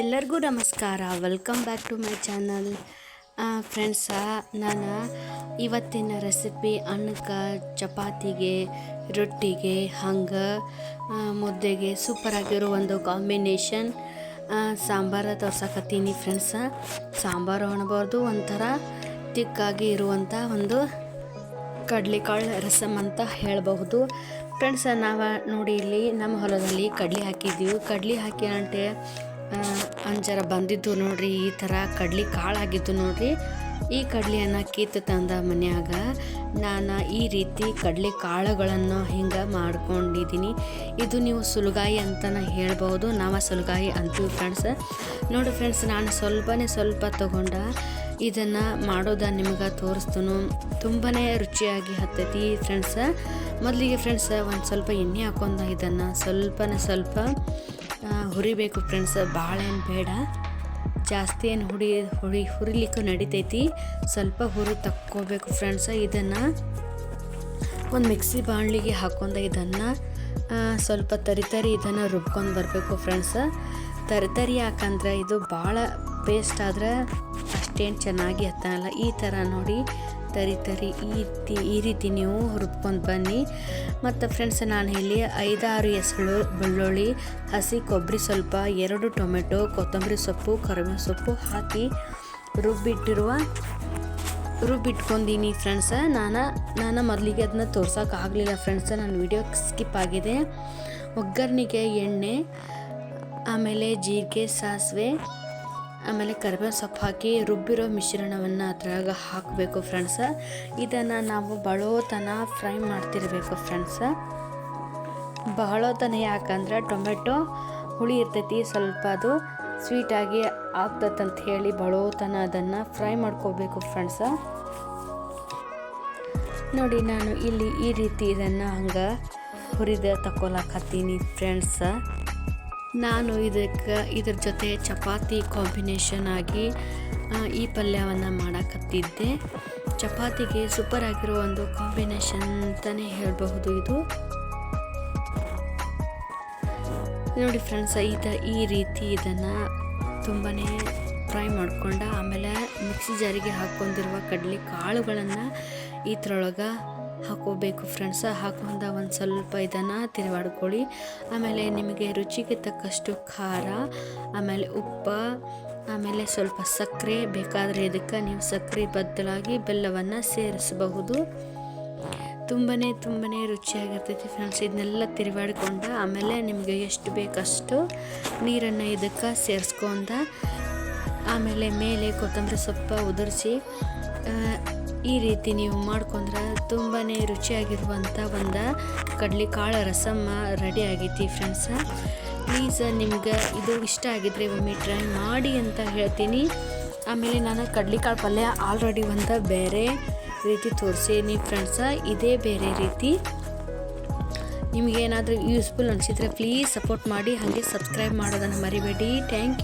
ಎಲ್ಲರಿಗೂ ನಮಸ್ಕಾರ. Welcome back to my channel friends ನಾನು ಇವತ್ತಿನ ರೆಸಿಪಿ ಅನ್ನಕ್ಕೆ ಚಪಾತಿಗೆ, ರೊಟ್ಟಿಗೆ, ಹಂಗೆ ಮುದ್ದೆಗೆ ಸೂಪರಾಗಿರೋ ಒಂದು ಕಾಂಬಿನೇಷನ್ ಸಾಂಬಾರ ತೋರ್ಸಕತ್ತೀನಿ ಫ್ರೆಂಡ್ಸ ಸಾಂಬಾರು ಅನ್ಬಾರ್ದು ಒಂಥರ ತಿಕ್ಕಾಗಿ ಇರುವಂಥ ಒಂದು ಕಡ್ಲೆಕಾಳು ರಸಮ್ ಅಂತ ಹೇಳಬಹುದು. ಫ್ರೆಂಡ್ಸ ನಾವು ನೋಡಿ ಇಲ್ಲಿ ನಮ್ಮ ಹೊಲದಲ್ಲಿ ಕಡ್ಲೆ ಹಾಕಿದ್ದೀವಿ. ಕಡ್ಲೆ ಹಾಕಿ ಅಂಟೆ ಅಂಜರ ಬಂದಿದ್ದು ನೋಡ್ರಿ, ಈ ಥರ ಕಡ್ಲಿ ಕಾಳು ಆಗಿದ್ದು ನೋಡ್ರಿ. ಈ ಕಡ್ಲಿಯನ್ನು ಕಿತ್ತು ತಂದ ಮನ್ಯಾಗ ನಾನು ಈ ರೀತಿ ಕಡ್ಲೆ ಕಾಳುಗಳನ್ನು ಹಿಂಗೆ ಮಾಡ್ಕೊಂಡಿದ್ದೀನಿ ಇದು ನೀವು ಸುಲಗಾಯಿ ಅಂತಲೇ ಹೇಳ್ಬೋದು, ನಾವು ಸುಲಗಾಯಿ ಅಂತೀವಿ ಫ್ರೆಂಡ್ಸ್ ನೋಡಿ ಫ್ರೆಂಡ್ಸ್ ನಾನು ಸ್ವಲ್ಪನೇ ಸ್ವಲ್ಪ ತಗೊಂಡ ಇದನ್ನು ಮಾಡೋದ ನಿಮ್ಗೆ ತೋರಿಸ್ತನು. ತುಂಬಾ ರುಚಿಯಾಗಿ ಹತ್ತೈತಿ ಫ್ರೆಂಡ್ಸ ಮೊದಲಿಗೆ ಫ್ರೆಂಡ್ಸ್ ಒಂದು ಸ್ವಲ್ಪ ಎಣ್ಣೆ ಹಾಕೊಂಡ ಇದನ್ನು ಸ್ವಲ್ಪನೇ ಸ್ವಲ್ಪ ಹುರಿಬೇಕು ಫ್ರೆಂಡ್ಸ್ ಭಾಳ ಏನು ಬೇಡ. ಜಾಸ್ತಿ ಏನು ಹುಡಿ ಹುಡಿ ಹುರಿಲಿಕ್ಕೂ ನಡಿತೈತಿ. ಸ್ವಲ್ಪ ಹುರಿ ತಕ್ಕೋಬೇಕು ಫ್ರೆಂಡ್ಸ್ ಇದನ್ನು. ಒಂದು ಮಿಕ್ಸಿ ಬಾಣಲಿಗೆ ಹಾಕೊಂಡ ಇದನ್ನು ಸ್ವಲ್ಪ ತರಿ ತರಿ ಇದನ್ನು ರುಬ್ಕೊಂಡು ಬರಬೇಕು ಫ್ರೆಂಡ್ಸ್ ತರಿ ತರಿ ಯಾಕಂದ್ರೆ ಇದು ಭಾಳ ಪೇಸ್ಟ್ ಆದ್ರೆ ಅಷ್ಟೇನು ಚೆನ್ನಾಗಿ ಹತ್ತಲ್ಲ. ಈ ಥರ ನೋಡಿ ತರಿ ತರಿ ಈ ರೀತಿ ಈ ರೀತಿ ನೀವು ಹುರ್ಕೊಂಡು ಬನ್ನಿ. ಮತ್ತು ಫ್ರೆಂಡ್ಸ್ ನಾನು ಇಲ್ಲಿ ಐದಾರು ಹೆಸರು, ಬೆಳ್ಳುಳ್ಳಿ, ಹಸಿ ಕೊಬ್ಬರಿ ಸ್ವಲ್ಪ, ಎರಡು ಟೊಮೆಟೊ, ಕೊತ್ತಂಬರಿ ಸೊಪ್ಪು ಕರಿಬೇವು ಸೊಪ್ಪು ಹಾಕಿ ರುಬ್ಬಿಟ್ಟಿರುವ, ರುಬ್ಬಿಟ್ಕೊಂಡಿನಿ ಫ್ರೆಂಡ್ಸ ನಾನು ನಾನು ಮೊದಲಿಗೆ ಅದನ್ನ ತೋರ್ಸೋಕ್ಕಾಗಲಿಲ್ಲ ಫ್ರೆಂಡ್ಸ ನಾನು ವಿಡಿಯೋ ಸ್ಕಿಪ್ ಆಗಿದೆ. ಒಗ್ಗರಣೆಗೆ ಎಣ್ಣೆ, ಆಮೇಲೆ ಜೀರಿಗೆ, ಸಾಸಿವೆ ಆಮೇಲೆ ಕರಿಬೇವು ಸೊಪ್ಪು ಹಾಕಿ ರುಬ್ಬಿರೋ ಮಿಶ್ರಣವನ್ನು ಅದ್ರಾಗ ಹಾಕಬೇಕು ಫ್ರೆಂಡ್ಸ ಇದನ್ನು ನಾವು ಬಳೋತನ ಫ್ರೈ ಮಾಡ್ತಿರಬೇಕು ಫ್ರೆಂಡ್ಸ ಬಹಳತನ ಯಾಕಂದ್ರೆ ಟೊಮೆಟೊ ಹುಳಿ ಇರ್ತೈತಿ, ಸ್ವಲ್ಪ ಅದು ಸ್ವೀಟಾಗಿ ಆಗ್ತದಂತ ಹೇಳಿ ಬಳೋತನ ಅದನ್ನು ಫ್ರೈ ಮಾಡ್ಕೋಬೇಕು ಫ್ರೆಂಡ್ಸ ನೋಡಿ ನಾನು ಇಲ್ಲಿ ಈ ರೀತಿ ಇದನ್ನು ಹಂಗೆ ಹುರಿದ ತಕೊಳಕತ್ತೀನಿ ಫ್ರೆಂಡ್ಸ ನಾನು ಇದಕ್ಕೆ, ಇದ್ರ ಜೊತೆ ಚಪಾತಿ ಕಾಂಬಿನೇಷನ್ ಆಗಿ ಈ ಪಲ್ಯವನ್ನು ಮಾಡಕತ್ತಿದ್ದೆ. ಚಪಾತಿಗೆ ಸೂಪರ್ ಆಗಿರೋ ಒಂದು ಕಾಂಬಿನೇಷನ್ ಅಂತಲೇ ಹೇಳಬಹುದು ಇದು. ನೋಡಿ ಫ್ರೆಂಡ್ಸ್ ಇದು, ಈ ರೀತಿ ಇದನ್ನು ತುಂಬಾ ಫ್ರೈ ಮಾಡ್ಕೊಂಡ, ಆಮೇಲೆ ಮಿಕ್ಸಿ ಜಾರಿಗೆ ಹಾಕ್ಕೊಂಡಿರುವ ಕಡಲೆ ಕಾಳುಗಳನ್ನು ಇದ್ರೊಳಗೆ ಹಾಕೋಬೇಕು ಫ್ರೆಂಡ್ಸ್ ಹಾಕೊಂಡ ಒಂದು ಸ್ವಲ್ಪ ಇದನ್ನು ತಿರುವಾಡ್ಕೊಳ್ಳಿ. ಆಮೇಲೆ ನಿಮಗೆ ರುಚಿಗೆ ತಕ್ಕಷ್ಟು ಖಾರ, ಆಮೇಲೆ ಉಪ್ಪು, ಆಮೇಲೆ ಸ್ವಲ್ಪ ಸಕ್ಕರೆ ಬೇಕಾದರೆ ಇದಕ್ಕೆ ನೀವು ಸಕ್ಕರೆ ಬದಲಾಗಿ ಬೆಲ್ಲವನ್ನು ಸೇರಿಸಬಹುದು. ತುಂಬಾ ತುಂಬಾ ರುಚಿಯಾಗಿರ್ತೈತಿ ಫ್ರೆಂಡ್ಸ್ ಇದನ್ನೆಲ್ಲ ತಿರುವಾಡ್ಕೊಂಡು ಆಮೇಲೆ ನಿಮಗೆ ಎಷ್ಟು ಬೇಕಷ್ಟು ನೀರನ್ನು ಇದಕ್ಕೆ ಸೇರಿಸ್ಕೊಂಡ, ಆಮೇಲೆ ಮೇಲೆ ಕೊತ್ತಂಬರಿ ಸೊಪ್ಪು ಉದುರಿಸಿ ಈ ರೀತಿ ನೀವು ಮಾಡ್ಕೊಂಡ್ರೆ ತುಂಬಾ ರುಚಿಯಾಗಿರುವಂಥ ಒಂದು ಕಡ್ಲೆಕಾಳು ರಸಮ್ಮ ರೆಡಿ ಆಗೈತಿ ಫ್ರೆಂಡ್ಸ ಪ್ಲೀಸ್ ನಿಮ್ಗೆ ಇದು ಇಷ್ಟ ಆಗಿದ್ರೆ ಒಮ್ಮೆ ಟ್ರೈ ಮಾಡಿ ಅಂತ ಹೇಳ್ತೀನಿ. ಆಮೇಲೆ ನಾನು ಕಡ್ಲೆಕಾಳು ಪಲ್ಯ ಆಲ್ರೆಡಿ ಒಂದು ಬೇರೆ ರೀತಿ ತೋರಿಸೀನಿ ಫ್ರೆಂಡ್ಸ ಇದೇ ಬೇರೆ ರೀತಿ. ನಿಮಗೇನಾದರೂ ಯೂಸ್ಫುಲ್ ಅನಿಸಿದ್ರೆ ಪ್ಲೀಸ್ ಸಪೋರ್ಟ್ ಮಾಡಿ, ಹಾಗೆ ಸಬ್ಸ್ಕ್ರೈಬ್ ಮಾಡೋದನ್ನು ಮರಿಬೇಡಿ. Thank you